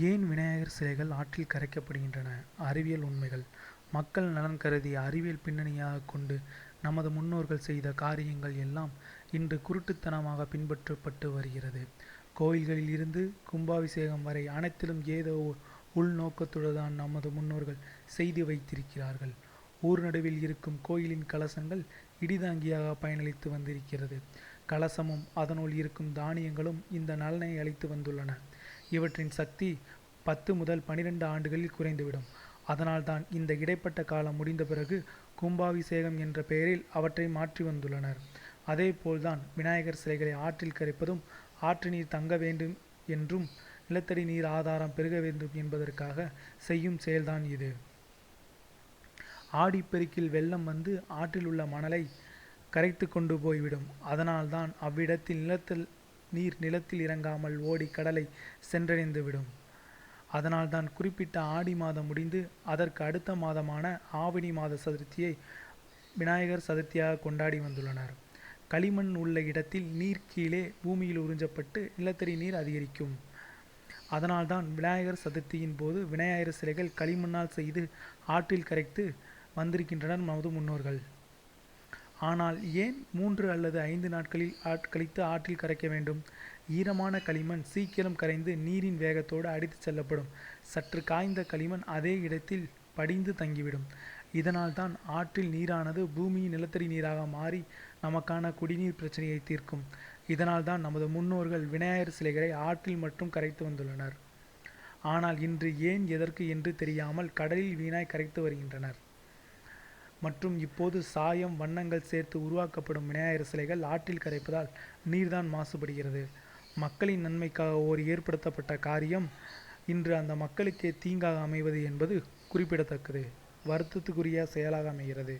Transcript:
ஏன் விநாயகர் சிலைகள் ஆற்றில் கரைக்கப்படுகின்றன? அறிவியல் உண்மைகள். மக்கள் நலன் கருதி அறிவியல் பின்னணியாக கொண்டு நமது முன்னோர்கள் செய்த காரியங்கள் எல்லாம் இன்று குருட்டுத்தனமாக பின்பற்றப்பட்டு வருகிறது. கோயில்களில் இருந்து கும்பாபிஷேகம் வரை அனைத்திலும் ஏதோ உள்நோக்கத்துடன் தான் நமது முன்னோர்கள் செய்து வைத்திருக்கிறார்கள். ஊர் நடுவில் இருக்கும் கோயிலின் கலசங்கள் இடிதாங்கியாக பயனளித்து வந்திருக்கிறது. கலசமும் அதனுள் இருக்கும் தானியங்களும் இந்த நலனை அளித்து வந்துள்ளன. இவற்றின் சக்தி பத்து முதல் பனிரெண்டு ஆண்டுகளில் குறைந்துவிடும். அதனால்தான் இந்த இடைப்பட்ட காலம் முடிந்த பிறகு கும்பாபிஷேகம் என்ற பெயரில் அவற்றை மாற்றி வந்துள்ளனர். அதேபோல்தான் விநாயகர் சிலைகளை ஆற்றில் கரைப்பதும் ஆற்று நீர் தங்க வேண்டும் என்றும் நிலத்தடி நீர் ஆதாரம் பெருக வேண்டும் என்பதற்காக செய்யும் செயல்தான் இது. ஆடிப்பெருக்கில் வெள்ளம் வந்து ஆற்றில் உள்ள மணலை கரைத்து கொண்டு போய்விடும். அதனால்தான் அவ்விடத்தில் நிலத்தில் நீர் நிலத்தில் இறங்காமல் ஓடி கடலை சென்றடைந்துவிடும். அதனால்தான் குறிப்பிட்ட ஆடி மாதம் முடிந்து அதற்கு அடுத்த மாதமான ஆவணி மாத சதுர்த்தியை விநாயகர் சதுர்த்தியாக கொண்டாடி வந்துள்ளனர். களிமண் உள்ள இடத்தில் நீர் கீழே பூமியில் உறிஞ்சப்பட்டு நிலத்தடி நீர் அதிகரிக்கும். அதனால்தான் விநாயகர் சதுர்த்தியின் போது விநாயகர் சிலைகள் களிமண்ணால் செய்து ஆற்றில் கரைத்து வந்திருக்கின்றனர் நமது முன்னோர்கள். ஆனால் ஏன் மூன்று அல்லது ஐந்து நாட்களில் ஆட் கழித்து ஆற்றில் கரைக்க வேண்டும்? ஈரமான களிமண் சீக்கிரம் கரைந்து நீரின் வேகத்தோடு அடித்துச் செல்லப்படும். சற்று காய்ந்த களிமண் அதே இடத்தில் படிந்து தங்கிவிடும். இதனால்தான் ஆற்றில் நீரானது பூமியின் நிலத்தடி நீராக மாறி நமக்கான குடிநீர் பிரச்சனையை தீர்க்கும். இதனால்தான் நமது முன்னோர்கள் விநாயகர் சிலைகளை ஆற்றில் மட்டும் கரைத்து வந்துள்ளனர். ஆனால் இன்று ஏன் எதற்கு என்று தெரியாமல் கடலில் வீணாய் கரைத்து வருகின்றனர். மற்றும் இப்போது சாயம் வண்ணங்கள் சேர்த்து உருவாக்கப்படும் விநாயகர் சிலைகள் ஆற்றில் கரைப்பதால் நீர்தான் மாசுபடுகிறது. மக்களின் நன்மைக்காக ஓர் ஏற்படுத்தப்பட்ட காரியம். இன்று அந்த மக்களுக்கே தீங்காக அமைவது என்பது குறிப்பிடத்தக்கது. வருத்தத்துக்குரிய செயலாக அமைகிறது.